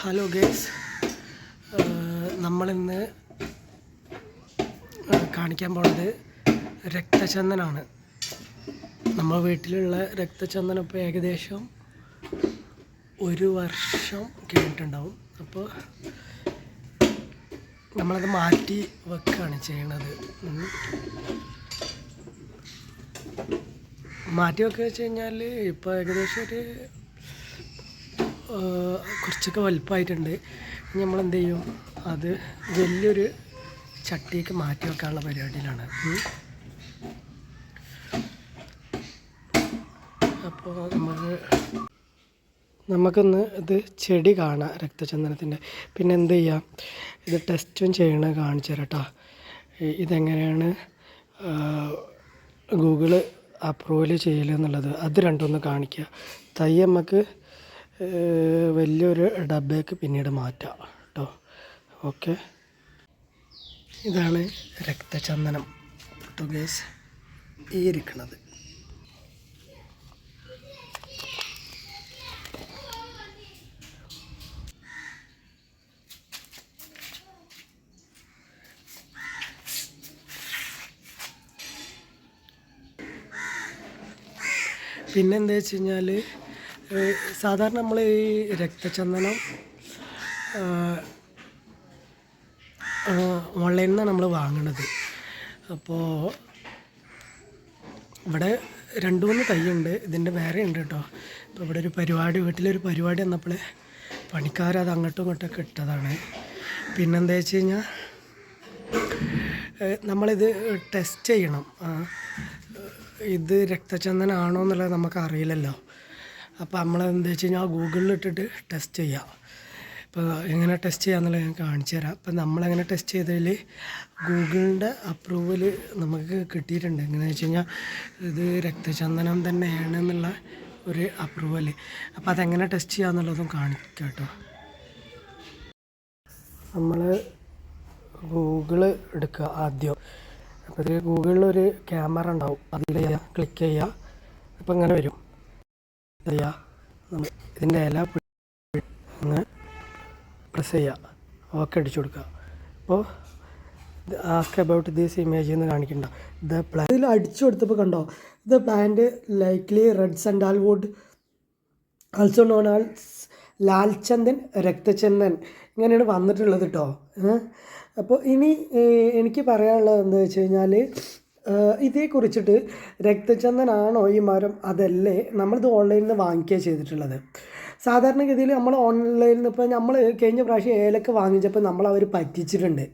Hello guys നമ്മളിന്ന് ആ, കാണിക്കാൻ പോണത് രക്തചന്ദനാണ്. നമ്മൾ വീട്ടിലുള്ള രക്തചന്ദനം ഇപ്പോൾ ഏകദേശം ഒരു വർഷം കഴിഞ്ഞിട്ടുണ്ടാവും അപ്പോൾ നമ്മളത് മാറ്റി വെക്കുകയാണ് ചെയ്യണത്. മാറ്റി വെക്കുക വെച്ച് കഴിഞ്ഞാൽ ഇപ്പോൾ ഏകദേശം ഒരു കുറച്ചൊക്കെ വലുപ്പമായിട്ടുണ്ട്. നമ്മൾ എന്ത് ചെയ്യും? അത് വലിയൊരു ചട്ടിക്ക് മാറ്റി വെക്കാനുള്ള പരിപാടിയിലാണ്. അപ്പോൾ നമുക്ക് നമുക്കൊന്ന് ഇത് ചെടി കാണാം രക്തചന്ദനത്തിന്റെ. പിന്നെ എന്ത് ചെയ്യാം? ഇത് ടെസ്റ്റും ചെയ്യണ കാണിച്ചു തരാം ഇതെങ്ങനെയാണ് ഗൂഗിൾ അപ്രൂവൽ ചെയ്യലെന്നുള്ളത് അത് രണ്ടൊന്ന് കാണിക്കുക. തൈ നമുക്ക് വലിയൊരു ഡബേക്ക് പിന്നീട് മാറ്റാം കേട്ടോ. ഓക്കെ. ഇതാണ് രക്തചന്ദനം. കേട്ടോ ഗേസ് ഈ ഇരിക്കണത്. പിന്നെന്താ വെച്ച് കഴിഞ്ഞാൽ സാധാരണ നമ്മൾ ഈ രക്തചന്ദനം ഓൺലൈനിൽ നിന്നാണ് നമ്മൾ വാങ്ങണത്. അപ്പോൾ ഇവിടെ രണ്ട് മൂന്ന് തൈയുണ്ട്. ഇതിന്റെ വേറെ ഉണ്ട് കേട്ടോ ഇപ്പോൾ ഇവിടെ ഒരു പരിപാടി വീട്ടിലൊരു പരിപാടി വന്നപ്പോൾ പണിക്കാരത് അങ്ങോട്ടും ഇങ്ങോട്ടൊക്കെ ഇട്ടതാണ്. പിന്നെന്താ വെച്ച് കഴിഞ്ഞാൽ നമ്മളിത് ടെസ്റ്റ് ചെയ്യണം. ഇത് രക്തചന്ദനാണോ എന്നുള്ളത് നമുക്ക് അറിയില്ലല്ലോ. അപ്പോൾ നമ്മൾ എന്താ വെച്ച് കഴിഞ്ഞാൽ ഗൂഗിളിൽ ഇട്ടിട്ട് ടെസ്റ്റ് ചെയ്യാം. ഇപ്പോൾ എങ്ങനെ ടെസ്റ്റ് ചെയ്യാമെന്നുള്ളത് ഞാൻ കാണിച്ചു തരാം. അപ്പോൾ നമ്മളെങ്ങനെ ടെസ്റ്റ് ചെയ്തതിൽ ഗൂഗിളിന്റെ അപ്രൂവൽ നമുക്ക് കിട്ടിയിട്ടുണ്ട്. എങ്ങനെയാണെന്ന് വെച്ച് കഴിഞ്ഞാൽ ഇത് രക്തചന്ദനം തന്നെയാണ് എന്നുള്ള ഒരു അപ്രൂവൽ അപ്പോൾ അതെങ്ങനെ ടെസ്റ്റ് ചെയ്യാമെന്നുള്ളതും കാണിക്കാം കേട്ടോ നമ്മൾ ഗൂഗിൾ എടുക്കുക ആദ്യം. അപ്പോൾ ഗൂഗിളിൽ ഒരു ക്യാമറ ഉണ്ടാവും. അതിൽ ക്ലിക്ക് ചെയ്യുക അപ്പോൾ ഇങ്ങനെ വരും. ചെയ്യുക ഇതിന്റെ ഇല ഒന്ന് പ്രസ് ചെയ്യുക ഓക്കെ അടിച്ചു കൊടുക്കുക അപ്പോൾ ആസ്ക് അബൌട്ട് ദീസ് ഇമേജ് എന്ന് കാണിക്കണ്ട. ദ പ്ലാൻ ഇതിൽ അടിച്ചു കൊടുത്തപ്പോൾ കണ്ടോ? The plant likely red sandalwood also known as Lalchandan Raktachandan ഇങ്ങനെയാണ് വന്നിട്ടുള്ളത് കേട്ടോ അപ്പോൾ ഇനി എനിക്ക് പറയാനുള്ളത് എന്താ വെച്ച് കഴിഞ്ഞാൽ ഇതേക്കുറിച്ചിട്ട് രക്തചന്ദനാണോ ഈ മരം? അതല്ലേ നമ്മളിത് ഓൺലൈനിൽ നിന്ന് വാങ്ങിക്കുകയാണ് ചെയ്തിട്ടുള്ളത്. സാധാരണഗതിയിൽ നമ്മൾ ഓൺലൈനിൽ നിന്ന് ഇപ്പോൾ നമ്മൾ കഴിഞ്ഞ പ്രാവശ്യം ഏലക്ക വാങ്ങിച്ചപ്പോൾ നമ്മൾ അവർ പറ്റിച്ചിട്ടുണ്ട്.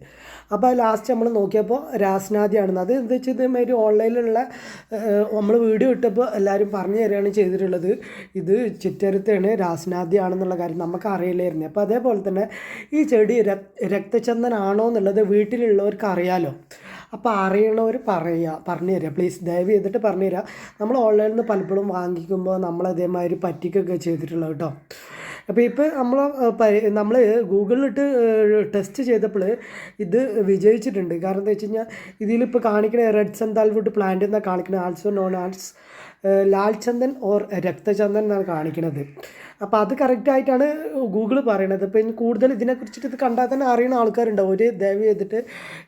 അപ്പോൾ ലാസ്റ്റ് നമ്മൾ നോക്കിയപ്പോൾ രാസ്നാദിയാണെന്ന് അത് എന്താ വെച്ചാൽ ഇതേമാതിരി ഓൺലൈനിലുള്ള നമ്മൾ വീഡിയോ ഇട്ടപ്പോൾ എല്ലാവരും പറഞ്ഞു തരികയാണ് ചെയ്തിട്ടുള്ളത്. ഇത് ചിറ്റരുത്താണ് രാസ്നാദിയാണെന്നുള്ള കാര്യം നമുക്ക് അറിയില്ലായിരുന്നു. അപ്പോൾ അതേപോലെ തന്നെ ഈ ചെടി രക്തചന്ദനാണോ എന്നുള്ളത് വീട്ടിലുള്ളവർക്ക് അറിയാലോ അപ്പോൾ അറിയണവർ പറയുക പറഞ്ഞു തരിക പ്ലീസ് ദയവ് ചെയ്തിട്ട് പറഞ്ഞു തരിക നമ്മൾ ഓൺലൈനിൽ നിന്ന് പലപ്പോഴും വാങ്ങിക്കുമ്പോൾ നമ്മൾ അതേമാതിരി പറ്റിക്കൊക്കെ ചെയ്തിട്ടുള്ളത് കേട്ടോ. അപ്പോൾ ഇപ്പോൾ നമ്മൾ നമ്മൾ ഗൂഗിളിലിട്ട് ടെസ്റ്റ് ചെയ്തപ്പോൾ ഇത് വിജയിച്ചിട്ടുണ്ട്. കാരണം എന്താ വെച്ച് കഴിഞ്ഞാൽ ഇതിലിപ്പോൾ കാണിക്കുന്ന റെഡ് സന്താൽവുഡ് പ്ലാന്റ് എന്നാണ് കാണിക്കുന്നത് also known as Lalchandan or Raktachandan എന്നാണ് കാണിക്കുന്നത് അപ്പോൾ അത് കറക്റ്റായിട്ടാണ് ഗൂഗിൾ പറയണത്. അപ്പോൾ ഇനി കൂടുതൽ ഇതിനെക്കുറിച്ചിട്ട് ഇത് കണ്ടാൽ തന്നെ അറിയുന്ന ആൾക്കാരുണ്ടാവും ഒരു ദയവ് ചെയ്തിട്ട്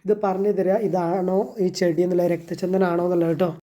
ഇത് പറഞ്ഞു തരിക ഇതാണോ ഈ ചെടി എന്നുള്ള രക്തചന്ദനാണോ എന്നുള്ളത് കേട്ടോ.